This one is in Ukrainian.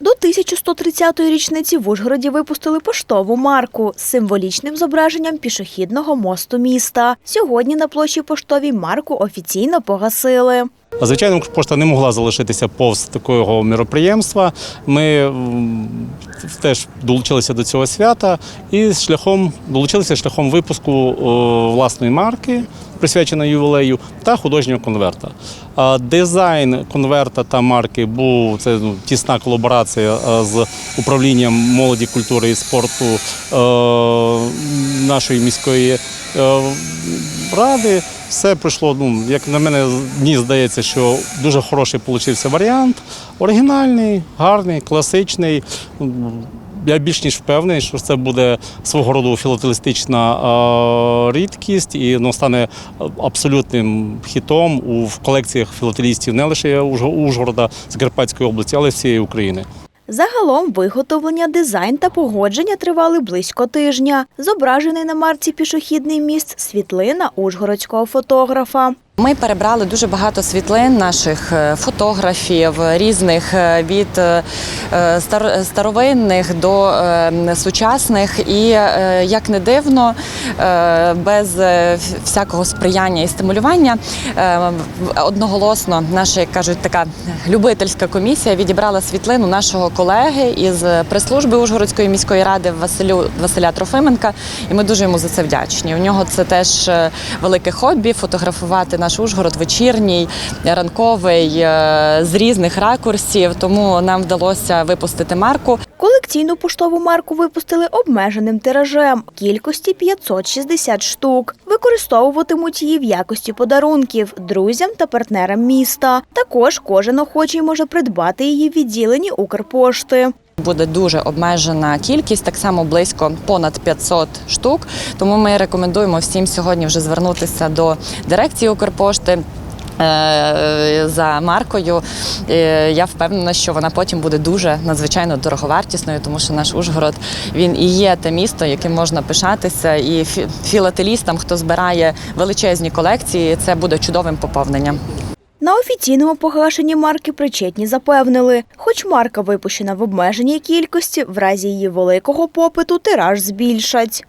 До 1130-ї річниці в Ужгороді випустили поштову марку з символічним зображенням пішохідного мосту міста. Сьогодні на площі поштовій марку офіційно погасили. Звичайно, Укрпошта не могла залишитися повз такого міроприємства. Ми теж долучилися до цього свята і шляхом долучилися шляхом випуску власної марки, присвяченої ювілею, та художнього конверта. Дизайн конверта та марки був це ну, тісна колаборація з управлінням молоді, культури і спорту е, нашої міської е, ради. Все пройшло, ну, як на мене, мені здається, що дуже хороший получився варіант. Оригінальний, гарний, класичний. Я більш ніж впевнений, що це буде свого роду філателістична е, рідкість і воно стане абсолютним хітом у колекціях філателістів не лише Ужго- Ужгорода, Закарпатської області, але й всієї України. Загалом виготовлення, дизайн та погодження тривали близько тижня. Зображений на марці пішохідний міст світлина ужгородського фотографа. Ми перебрали дуже багато світлин наших е, фотографів різних е, від е, старовинних до сучасних, і як не дивно, без всякого сприяння і стимулювання одноголосно наша, як кажуть, така любительська комісія відібрала світлину нашого колеги із прес-служби Ужгородської міської ради Василю Василя Трофименка, і ми дуже йому за це вдячні. У нього це теж велике хобі фотографувати наш Ужгород вечірній, ранковий е, з різних ракурсів. Тому нам вдалося випустити марку. Колекційну поштову марку випустили обмеженим тиражем кількості 560 штук. Використовуватимуть її в якості подарунків друзям та партнерам міста. Також кожен охочий може придбати її в відділенні Укрпошти. Буде дуже обмежена кількість, так само близько понад 500 штук. Тому ми рекомендуємо всім сьогодні вже звернутися до дирекції Укрпошти. е, За маркою Е, я впевнена, що вона потім буде дуже надзвичайно дороговартісною, тому що наш Ужгород він і є те місто, яким можна пишатися. І фі- філателістам, хто збирає величезні колекції, це буде чудовим поповненням. На офіційному погашенні марки причетні запевнили, хоч марка випущена в обмеженій кількості, в разі її великого попиту тираж збільшать.